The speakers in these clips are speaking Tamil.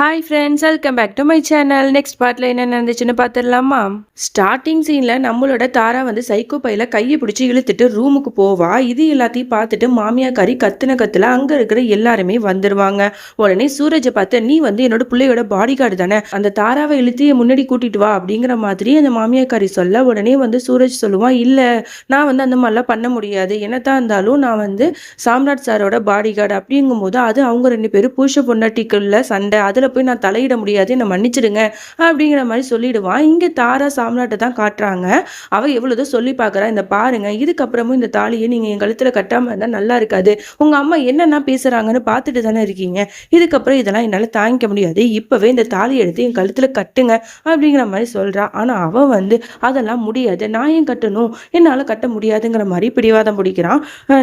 Hi friends welcome back to my channel next பார்ட்டில் என்ன நடந்துச்சுன்னு பார்த்துடலாமா? ஸ்டார்டிங் சீனில் நம்மளோட தாரா வந்து சைக்கோ பையில் கையை பிடிச்சி இழுத்துட்டு ரூமுக்கு போவா. இது எல்லாத்தையும் பார்த்துட்டு மாமியாக்காரி கத்துன கத்தில் அங்கே இருக்கிற எல்லாருமே வந்துடுவாங்க உடனே சூரஜை பார்த்து நீ வந்து என்னோட பிள்ளையோட பாடி கார்டு தானே? அந்த தாராவை இழுத்து முன்னாடி கூட்டிட்டு வா. அப்படிங்கிற மாதிரி அந்த மாமியாக்காரி சொல்ல உடனே வந்து சூரஜ் சொல்லுவான் இல்லை நான் வந்து அந்த மாதிரிலாம் பண்ண முடியாது. என்னதான் இருந்தாலும் நான் வந்து சாம்ராட் சாரோட பாடி கார்டு அப்படிங்கும்போது அது அவங்க ரெண்டு பேரும் புருஷ பொண்டாட்டிக்குள்ள சண்டை. அதில் போய் நான் தலையிட முடியாது என்னை மன்னிச்சிடுங்க அப்படிங்கிற மாதிரி சொல்லிடுவான் இங்கே தாரா சாம்ராட்டை தான் காட்டுறாங்க. அவள் எவ்வளோதோ சொல்லி பார்க்குறா. இந்த பாருங்க இதுக்கப்புறமும் இந்த தாலியை நீங்கள் என் கழுத்தில் கட்டாமல் இருந்தால் நல்லா இருக்காது. உங்கள் அம்மா என்னென்ன பேசுகிறாங்கன்னு பார்த்துட்டு தானே இருக்கீங்க. இதுக்கப்புறம் இதெல்லாம் என்னால் தாங்கிக்க முடியாது. இப்போவே இந்த தாலியை எடுத்து என் கழுத்தில் கட்டுங்க அப்படிங்கிற மாதிரி சொல்கிறா ஆனால் அவன் வந்து அதெல்லாம் முடியாது. நான் ஏன் கட்டணும்? என்னால் கட்ட முடியாதுங்கிற மாதிரி பிடிவாதம் பிடிக்கிறான்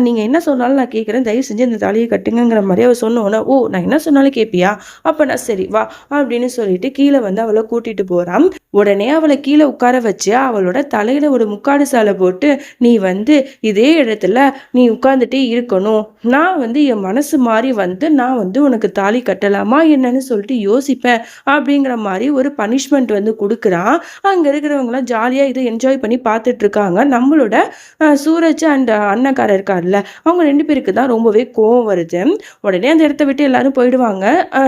நீங்கள் என்ன சொன்னாலும் நான் கேட்குறேன் தயவு செஞ்சு இந்த தாலியை கட்டுங்கிற மாதிரி அவள் சொன்னோன்னே ஓ நான் என்ன சொன்னாலும் கேட்பியா அப்போ நான் சரி வா அப்படின்னு சொல்லிட்டு கீழே வந்து அவளை கூட்டிட்டு போறான். உடனே அவளை கீழே உட்கார வச்சு அவளோட தலையில ஒரு முக்காடு சாலை போட்டு நீ வந்து இதே இடத்துல நீ உட்கார்ந்துட்டே இருக்கணும். நான் வந்து என் மனசு மாறி வந்து நான் வந்து உனக்கு தாலி கட்டலாமா என்னன்னு சொல்லிட்டு யோசிப்பேன் அப்படிங்கிற மாதிரி ஒரு பனிஷ்மெண்ட் வந்து கொடுக்குறான். அங்க இருக்கிறவங்களாம் ஜாலியா இதை என்ஜாய் பண்ணி பார்த்துட்டு இருக்காங்க. நம்மளோட சூரஜ் அண்ட் அண்ணக்காரர் இருக்கார்ல அவங்க ரெண்டு பேருக்கு தான் ரொம்பவே கோவம் வருது. உடனே அந்த இடத்த விட்டு எல்லாரும் போயிடுவாங்க.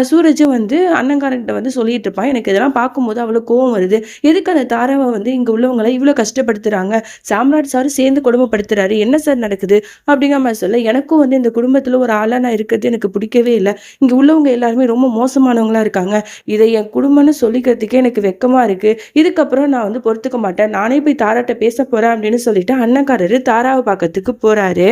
சூரஜ் சூரஜும் வந்து அண்ணங்காரன்கிட்ட வந்து சொல்லிட்டு இருப்பான் எனக்கு இதெல்லாம் பார்க்கும்போது அவ்வளோ கோவம் வருது. எதுக்கு அந்த தாராவை வந்து இங்கே உள்ளவங்களை இவ்வளோ கஷ்டப்படுத்துறாங்க? சாம்ராட் சார் சேர்ந்து கொடுமைப்படுத்துறாரு. என்ன சார் நடக்குது? அப்படிங்கிற மாதிரி சொல்ல எனக்கும் வந்து இந்த குடும்பத்தில் ஒரு ஆளாக நான் இருக்கிறது எனக்கு பிடிக்கவே இல்லை. இங்கே உள்ளவங்க எல்லாருமே ரொம்ப மோசமானவங்களா இருக்காங்க. இதை என் குடும்பம்னு சொல்லிக்கிறதுக்கே எனக்கு வெக்கமாக இருக்கு. இதுக்கப்புறம் நான் வந்து பொறுத்துக்க மாட்டேன். நானே போய் தாராட்ட பேச போறேன் அப்படின்னு சொல்லிட்டு அண்ணக்காரரு தாராவை பார்க்கறதுக்கு போகிறாரு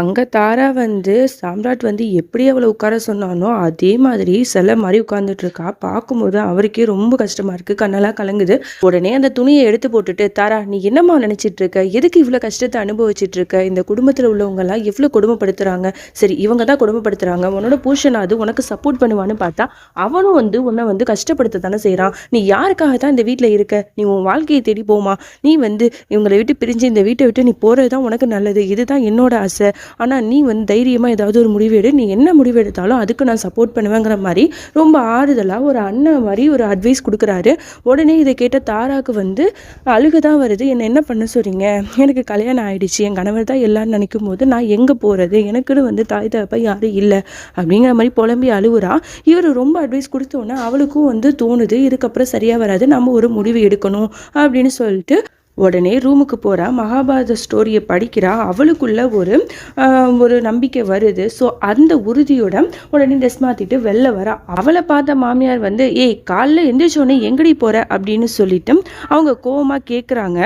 அங்கே தாரா வந்து சாம்ராட் வந்து எப்படி அவளை உட்கார சொன்னானோ அதே மாதிரி சிலை மாதிரி உட்கார்ந்துட்டு இருக்கா. பார்க்கும்போது அவருக்கே ரொம்ப கஷ்டமா இருக்கு. கண்ணெல்லாம் கலங்குது. உடனே அந்த துணியை எடுத்து போட்டுட்டு தாரா நீ என்னம்மா நினைச்சிட்டு இருக்க? எதுக்கு இவ்வளோ கஷ்டத்தை அனுபவிச்சுட்டு இருக்க? இந்த குடும்பத்தில் உள்ளவங்க எல்லாம் எவ்வளோ கொடுமைப்படுத்துறாங்க? சரி இவங்க தான் கொடுமைப்படுத்துறாங்க. உன்னோட பூஷனாவது உனக்கு சப்போர்ட் பண்ணுவான்னு பார்த்தா அவனும் வந்து உன்னை வந்து கஷ்டப்படுத்த தானே செய்கிறான் நீ யாருக்காக தான் இந்த வீட்டில் இருக்க? நீ உன் வாழ்க்கையை தேடி போமா? நீ வந்து இவங்களை விட்டு பிரிஞ்சு இந்த வீட்டை விட்டு நீ போகிறது தான் உனக்கு நல்லது. இதுதான் என்னோட ஆசை. ஆனால் நீ வந்து தைரியமாக ஏதாவது ஒரு முடிவு எடு. நீ என்ன முடிவு எடுத்தாலும் அதுக்கு நான் சப்போர்ட் பண்ணுவேங்கிற மாதிரி ரொம்ப ஆறுதலாக ஒரு அண்ணன் மாதிரி ஒரு அட்வைஸ் கொடுக்குறாரு. உடனே இதை கேட்ட தாராக்கு வந்து அழுக தான் வருது. என்னை என்ன பண்ண சொல்கிறீங்க எனக்கு கல்யாணம் ஆயிடுச்சு. என் கணவர் தான் எல்லாரும் நினைக்கும் போது நான் எங்கே போகிறது எனக்குன்னு வந்து தாய் தகப்பா யாரும் இல்லை. அப்படிங்கிற மாதிரி புலம்பி அழுவுறா. இவர் ரொம்ப அட்வைஸ் கொடுத்தோன்னே அவளுக்கும் வந்து தோணுது. இதுக்கப்புறம் சரியாக வராது. நம்ம ஒரு முடிவு எடுக்கணும் அப்படின்னு சொல்லிட்டு உடனே ரூமுக்கு போகிறா மகாபாரத ஸ்டோரியை படிக்கிறா. அவளுக்குள்ள ஒரு ஒரு நம்பிக்கை வருது. ஸோ அந்த உறுதியோட உடனே ட்ரெஸ் மாற்றிட்டு வெளில வரா. அவளை பார்த்த மாமியார் வந்து ஏய் காலைல எந்திரிச்சோடனே எங்கடி போகிற அப்படின்னு சொல்லிட்டு அவங்க கோவமாக கேட்குறாங்க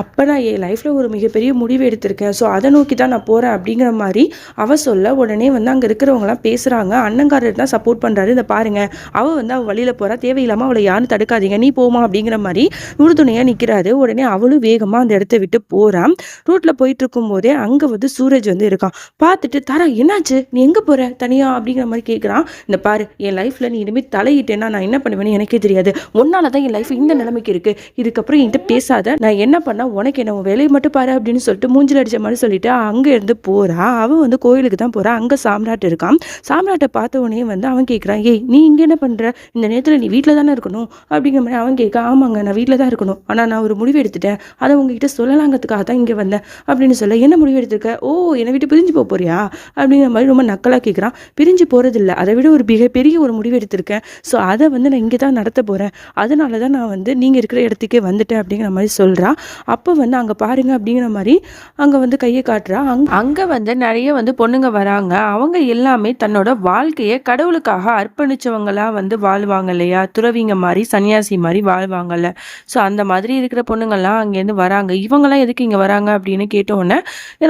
அப்போ நான் என் லைஃப்பில் ஒரு மிகப்பெரிய முடிவு எடுத்திருக்கேன். ஸோ அதை நோக்கி தான் நான் போகிறேன் அப்படிங்கிற மாதிரி அவ சொல்ல உடனே வந்து அங்கே இருக்கிறவங்களாம் பேசுகிறாங்க அண்ணங்காரர் தான் சப்போர்ட் பண்ணுறாரு இந்த பாருங்க. அவள் வந்து அவள் வழியில் போகிறா தேவையில்லாமல் அவளை யாரும் தடுக்காதீங்க. நீ போமா அப்படிங்கிற மாதிரி உறுதுணையாக நிற்கிறாரு உடனே அவளும் வேகமாக அந்த இடத்த விட்டு போகிறான் ரோட்டில் போயிட்டு இருக்கும்போதே அங்கே வந்து சூரஜ் வந்து இருக்கான். பார்த்துட்டு தரா என்னாச்சு? நீ எங்கே போகிற தனியா? அப்படிங்கிற மாதிரி கேட்குறான் இந்த பாரு என் லைஃப்பில் நீ இனிமேல் தலையிட்டேன்னா நான் என்ன பண்ணுவேன்னு எனக்கே தெரியாது. உன்னால தான் என் லைஃப் இந்த நிலைமைக்கு இருக்குது இதுக்கப்புறம் என்கிட்ட பேசாத. நான் என்ன பண்ண உனக்கு என்ன உன் வேலையை மட்டும் பாரு அப்படின்னு சொல்லிட்டு மூஞ்சில் அடித்த மாதிரி சொல்லிட்டு அங்கே இருந்து போகிறா அவன் வந்து கோயிலுக்கு தான் போகிறான் அங்கே சாம்ராட் இருக்கான் சாம்ராட்டை பார்த்த உடனே வந்து அவன் கேட்குறான் ஏய் நீ இங்கே என்ன பண்ணுற இந்த நேரத்தில் நீ வீட்டில் தானே இருக்கணும்? அப்படிங்கிற மாதிரி அவன் கேட்க ஆமாங்க நான் வீட்டில் தான் இருக்கணும். ஆனால் நான் ஒரு முடிவு எடுத்துட்டேன். அதை உங்ககிட்ட சொல்லலாங்கிறதுக்காக தான் இங்கே வந்தேன். அப்படின்னு சொல்ல என்ன முடிவு எடுத்திருக்க? ஓ என்னை விட்டு பிரிஞ்சு போக போறியா? அப்படிங்கிற மாதிரி ரொம்ப நக்கலாக கேட்குறான் பிரிஞ்சு போகிறதில்ல அதை விட ஒரு மிகப்பெரிய ஒரு முடிவு எடுத்திருக்கேன். ஸோ அதை வந்து நான் இங்கே தான் நடத்த போகிறேன் அதனால தான் நான் வந்து நீங்கள் இருக்கிற இடத்துக்கே வந்துட்டேன் அப்படிங்கிற மாதிரி சொல்கிறா அப்போ வந்து அங்கே பாருங்க அப்படிங்கிற மாதிரி அங்கே வந்து கையை காட்டுறா. அங் அங்கே வந்து நிறைய வந்து பொண்ணுங்க வராங்க. அவங்க எல்லாமே தன்னோட வாழ்க்கையை கடவுளுக்காக அர்ப்பணிச்சவங்களா வந்து வாழ்வாங்க இல்லையா? துறவிங்க மாதிரி சன்னியாசி மாதிரி வாழ்வாங்கல்ல. ஸோ அந்த மாதிரி இருக்கிற பொண்ணுங்கள்லாம் அங்கேருந்து வராங்க. இவங்கெல்லாம் எதுக்கு இங்கே வராங்க அப்படின்னு கேட்டோன்னே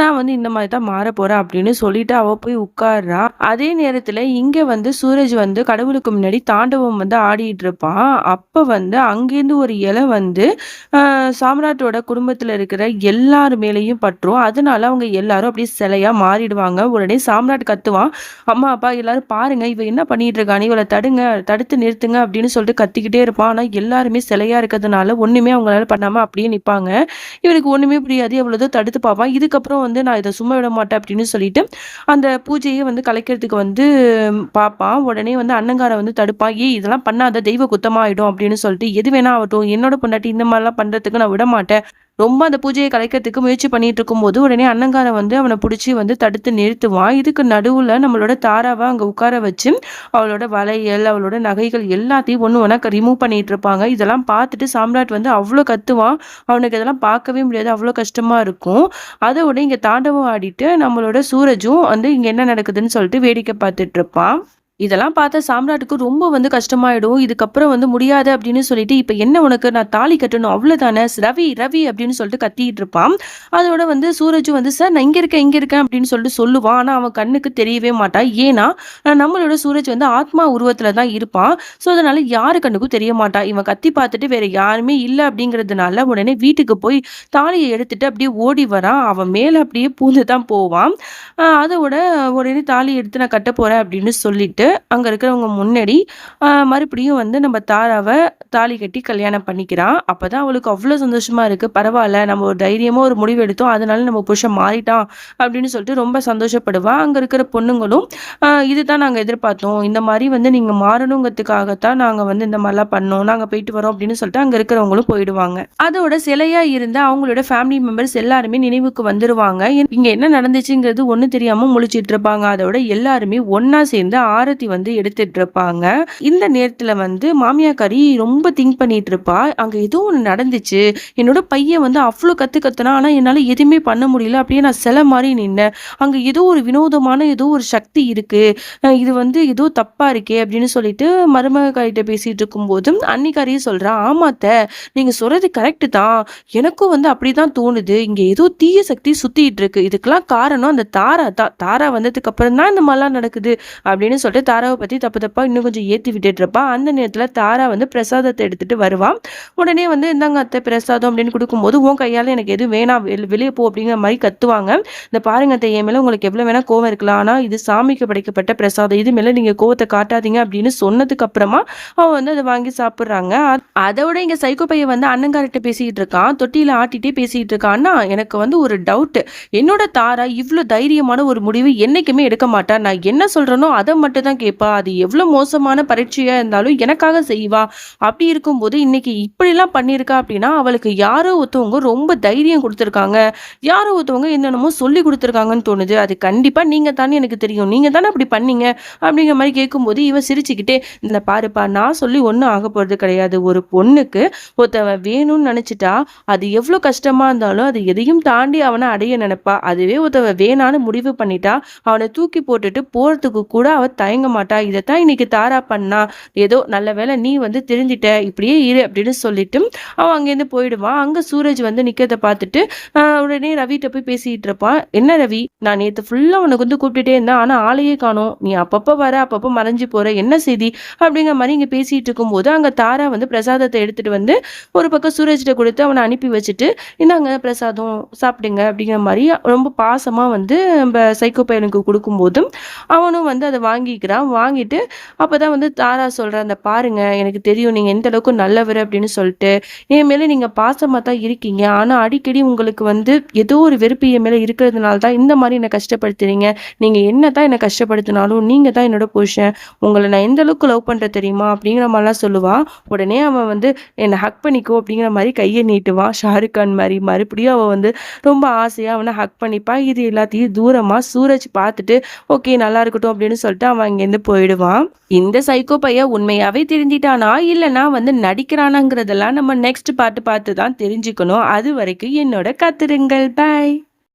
நான் வந்து இந்த மாதிரி தான் மாற போகிறேன் அப்படின்னு சொல்லிட்டு அவள் போய் உட்கார்றா. அதே நேரத்தில் இங்கே வந்து சூரஜ் வந்து கடவுளுக்கு முன்னாடி தாண்டவம் வந்து ஆடிட்டு இருப்பான். அப்போ வந்து அங்கேருந்து ஒரு இலை வந்து சாம்ராட்டோட குடும்பத்தில் இருக்கிற எல்லார் மேலேயும் பற்றும். அதனால அவங்க எல்லாரும் அப்படியே சிலையாக மாறிடுவாங்க. உடனே சாம்ராட் கத்துவான். அம்மா, அப்பா எல்லாரும் பாருங்க, இவ என்ன பண்ணிட்டு இருக்கானு இவளை தடுங்க, தடுத்து நிறுத்துங்க அப்படின்னு சொல்லிட்டு கத்திக்கிட்டே இருப்பான். ஆனால் எல்லாருமே சிலையா இருக்கிறதுனால ஒண்ணுமே அவங்களால பண்ணாம அப்படியே நிற்பாங்க இவனுக்கு ஒண்ணுமே புரியாது. எவ்வளோதோ தடுத்து பார்ப்பான். இதுக்கப்புறம் வந்து நான் இதை சும்மா விட மாட்டேன் அப்படின்னு சொல்லிட்டு, அந்த பூஜையை வந்து கலைக்கிறதுக்கு வந்து பார்ப்பான். உடனே வந்து அண்ணங்காரன் வந்து தடுப்பான். "ஏய் இதெல்லாம் பண்ணாத, தெய்வ குத்தமாயிடும் அப்படின்னு சொல்லிட்டு, "எது வேணா ஆகட்டும். என்னோட பொண்டாட்டி இந்த மாதிரிலாம் பண்றதுக்கு நான் விட மாட்டேன் ரொம்ப அந்த பூஜையை கலைக்கிறதுக்கு முயற்சி பண்ணிட்டு இருக்கும்போது, உடனே அண்ணங்காரன் வந்து அவனை பிடிச்சி வந்து தடுத்து நிறுத்துவான். இதுக்கு நடுவில் நம்மளோட தாராவை அங்கே உட்கார வச்சு, அவளோட வளையல், அவளோட நகைகள் எல்லாத்தையும் ஒன்று ஒன்றா ரிமூவ் பண்ணிட்டு இருப்பாங்க. இதெல்லாம் பார்த்துட்டு சாம்ராட் வந்து அவ்வளோ கத்துவான். அவனுக்கு இதெல்லாம் பார்க்கவே முடியாது. அவ்வளோ கஷ்டமாக இருக்கும். அதோட இங்கே தாண்டவம் ஆடிட்டு நம்மளோட சூரஜும் வந்து இங்கே என்ன நடக்குதுன்னு சொல்லிட்டு வேடிக்கை பார்த்துட்டு இருப்பான். இதெல்லாம் பார்த்த சாம்ராட்டுக்கு ரொம்ப வந்து கஷ்டமாயிடும். இதுக்கப்புறம் வந்து முடியாது அப்படின்னு சொல்லிட்டு, இப்போ என்ன உனக்கு? நான் தாலி கட்டணும் அவ்வளோதானே! ரவி, ரவி" அப்படின்னு சொல்லிட்டு கத்திட்டு இருப்பான். அதோட வந்து சூரஜும் வந்து, "சார் நான் இங்கே இருக்கேன், இங்கே இருக்கேன்" அப்படின்னு சொல்லிட்டு சொல்லுவான். ஆனால் அவன் கண்ணுக்கு தெரியவே மாட்டான் ஏன்னா, நம்மளோட சூரஜ் வந்து ஆத்மா உருவத்தில் தான் இருப்பான். ஸோ, அதனால யாரு கண்ணுக்கும் தெரிய மாட்டான் இவன் கத்தி பார்த்துட்டு வேற யாருமே இல்லை அப்படிங்கிறதுனால, உடனே வீட்டுக்கு போய் தாலியை எடுத்துட்டு அப்படியே ஓடி வரான். அவன் மேலே அப்படியே பூந்து தான் போவான். அதோட உடனே தாலி எடுத்து நான் கட்ட போறேன் அப்படின்னு சொல்லிட்டு, அங்கே இருக்கிறவங்க முன்னாடி மறுபடியும் வந்து நம்ம தாராவை தாலி கட்டி கல்யாணம் பண்ணிக்கிறான். அப்போ தான் அவளுக்கு அவ்வளோ சந்தோஷமாக இருக்குது பரவாயில்ல நம்ம ஒரு தைரியமாக ஒரு முடிவு எடுத்தோம். அதனால நம்ம புருஷன் மாறிட்டான் அப்படின்னு சொல்லிட்டு ரொம்ப சந்தோஷப்படுவான் அங்கே இருக்கிற பொண்ணுங்களும், இதுதான் நாங்கள் எதிர்பார்த்தோம். இந்த மாதிரி வந்து நீங்கள் மாறணுங்கிறதுக்காகத்தான் நாங்கள் வந்து இந்த மாதிரிலாம் பண்ணோம். நாங்கள் போயிட்டு வரோம்" அப்படின்னு சொல்லிட்டு அங்கே இருக்கிறவங்களும் போயிடுவாங்க. அதோட சிலையாக இருந்த அவங்களோட ஃபேமிலி மெம்பர்ஸ் எல்லாருமே நினைவுக்கு வந்துருவாங்க. இங்கே என்ன நடந்துச்சுங்கிறது ஒன்றும் தெரியாமல் முழிச்சிட்டு இருப்பாங்க. அதோட எல்லாருமே ஒன்றா சேர்ந்து ஆறு ஆரத்தி வந்து எடுத்துட்டு இருப்பாங்க. இந்த நேரத்துல வந்து மாமியாக்காரி ரொம்ப திங்க் பண்ணிட்டு இருப்பா. "அங்க ஏதோ ஒண்ணு நடந்துச்சு. என்னோட பையன் வந்து அவ்வளோ கத்து கத்துனா ஆனா என்னால எதுவுமே பண்ண முடியல. அப்படியே நான் சிலை மாதிரி நின்னேன். அங்க ஏதோ ஒரு வினோதமான ஏதோ ஒரு சக்தி இருக்கு. இது வந்து ஏதோ தப்பா இருக்கே" அப்படின்னு சொல்லிட்டு மருமகக்கிட்ட பேசிட்டு இருக்கும்போது, அன்னிக்காரியே சொல்றா, "ஆமா அத்த, நீங்க சொல்றது கரெக்ட் தான். எனக்கும் வந்து அப்படிதான் தோணுது. இங்க ஏதோ தீய சக்தி சுத்திட்டு இருக்கு. இதுக்கெல்லாம் காரணம் அந்த தாரா தான். தாரா வந்ததுக்கு அப்புறம் தான் இந்த மாதிரிலாம் நடக்குது" அப்படின்னு சொல்லிட்டு தாராவை பற்றி தப்பு தப்பா இன்னும் கொஞ்சம் ஏற்றி விட்டுட்டு இருப்பா. அந்த நேரத்தில் தாரா வந்து பிரசாதத்தை எடுத்துகிட்டு வருவான் உடனே வந்து, "இந்தாங்க அத்தை பிரசாதம்" அப்படின்னு கொடுக்கும்போது "உன் கையால் எனக்கு எதுவும் வேணாம். வெளியே போ" அப்படிங்கிற மாதிரி கத்துவாங்க. "இந்த பாருங்க அத்தை என் மேலே உங்களுக்கு எவ்வளோ வேணால் கோவம் இருக்கலாம். ஆனால் இது சாமிக்கு படைக்கப்பட்ட பிரசாதம். இது மேலே நீங்கள் கோவத்தை காட்டாதீங்க" அப்படின்னு சொன்னதுக்கு அப்புறமா அவன் வந்து அதை வாங்கி சாப்பிட்றாங்க அதோட இங்கே சைக்கோ பையன் வந்து அண்ணங்காரர்ட்ட பேசிக்கிட்டு இருக்கான். தொட்டியில் ஆட்டிகிட்டே பேசிகிட்டு இருக்கான்னா எனக்கு வந்து ஒரு டவுட்டு என்னோட தாரா இவ்வளோ தைரியமான ஒரு முடிவு என்றைக்குமே எடுக்க மாட்டான் நான் என்ன சொல்கிறேனோ அதை மட்டும் தான் கேட்பா. அது எவ்வளோ மோசமான பரீட்சையாக இருந்தாலும் எனக்காக செய்வா. அப்படி இருக்கும்போது இன்னைக்கு இப்படிலாம் பண்ணியிருக்கா அப்படின்னா, அவளுக்கு யாரோ ஒருத்தவங்க ரொம்ப தைரியம் கொடுத்துருக்காங்க யாரோ ஒருத்தவங்க என்னென்னமோ சொல்லிக் கொடுத்துருக்காங்கன்னு தோணுது. அது கண்டிப்பா நீங்க தானே எனக்கு தெரியும். நீங்க தானே அப்படி பண்ணீங்க" அப்படிங்கிற மாதிரி கேட்கும்போது, இவன் சிரிச்சுக்கிட்டே, "இந்த பாருப்பா, நான் சொல்லி ஒண்ணும் போகிறது கிடையாது. ஒரு பொண்ணுக்கு ஒருத்தவன் வேணும்னு நினச்சிட்டா அது எவ்வளோ கஷ்டமா இருந்தாலும் அது எதையும் தாண்டி அவனை அடைய நினைப்பா அதுவே ஒருத்தவன் வேணான்னு முடிவு பண்ணிட்டா, அவனை தூக்கி போட்டுட்டு போறதுக்கு கூட அவ தயங்க மாட்டா. இதைத்தான் இன்னைக்கு தாரா பண்ணா. ஏதோ நல்ல வேளை நீ வந்து தெரிஞ்சிட்ட இப்படியே இரு" அப்படின்னு சொல்லிட்டு அவன் அங்கேருந்து போயிடுவான். அங்கே சூரஜ் வந்து நிற்கிறதை பார்த்துட்டு, உடனே ரவிகிட்ட போய் பேசிட்டு இருப்பான். "என்ன ரவி, நான் நேற்று ஃபுல்லாக உனக்கு வந்து கூப்பிட்டுட்டே இருந்தேன். ஆனால் ஆளையே காணும் நீ அப்பப்போ வர, அப்பப்போ மறைஞ்சு போகிற என்ன செய்தி?" அப்படிங்கிற மாதிரி இங்கே பேசிகிட்டு இருக்கும்போது, அங்கே தாரா வந்து பிரசாதத்தை எடுத்துட்டு வந்து ஒரு பக்கம் சூரஜ்கிட்ட கொடுத்து அவனை அனுப்பி வச்சுட்டு, "இந்தாங்க பிரசாதம் சாப்பிடுங்க" அப்படிங்கிற மாதிரி ரொம்ப பாசமாக வந்து நம்ம சைக்கோ பையனுக்கு கொடுக்கும்போதும் அவனும் வந்து அதை வாங்கிக்கிறான். வாங்கிட்டு அப்போ தான் வந்து தாரா சொல்கிற அந்த பாருங்கள் எனக்கு தெரியும் நீங்கள் எந்த அளவுக்கு நல்லவர் அப்படின்னு சொல்லிட்டு. என் மேலே நீங்கள் பாசமாக தான் இருக்கீங்க. ஆனால் அடிக்கடி உங்களுக்கு வந்து ஏதோ ஒரு வெறுப்பு என் மேலே இருக்கிறதுனால தான் இந்த மாதிரி என்னை கஷ்டப்படுத்துறீங்க. நீங்க என்னதான் என்னை கஷ்டப்படுத்தினாலும், நீங்கள் தான் என்னோட புருஷன். உங்களை நான் எந்த அளவுக்கு லவ் பண்ணுற தெரியுமா?" அப்படிங்கிற மாதிரிலாம் சொல்லுவான் உடனே அவன் வந்து, என்னை ஹக் பண்ணிக்கோ" அப்படிங்கிற மாதிரி கையை நீட்டுவான். ஷாருக் கான் மாதிரி மறுபடியும் அவள் வந்து ரொம்ப ஆசையாக அவனை ஹக் பண்ணிப்பா. இது எல்லாத்தையும் தூரமாக சூரஜ் பார்த்துட்டு, "ஓகே நல்லா இருக்கட்டும்" அப்படின்னு சொல்லிட்டு அவன் இங்கேருந்து போயிடுவான். இந்த சைக்கோ பையன் உண்மையாவே திருந்திட்டானா, இல்லைனா வந்து நடிக்கிறானாங்கிறதெல்லாம் நம்ம நெக்ஸ்ட் பாட்டு பார்த்து தான் தெரிஞ்சுக்கணும். அதுவரைக்கும் என்னோட கத்துருங்கள் பாய்.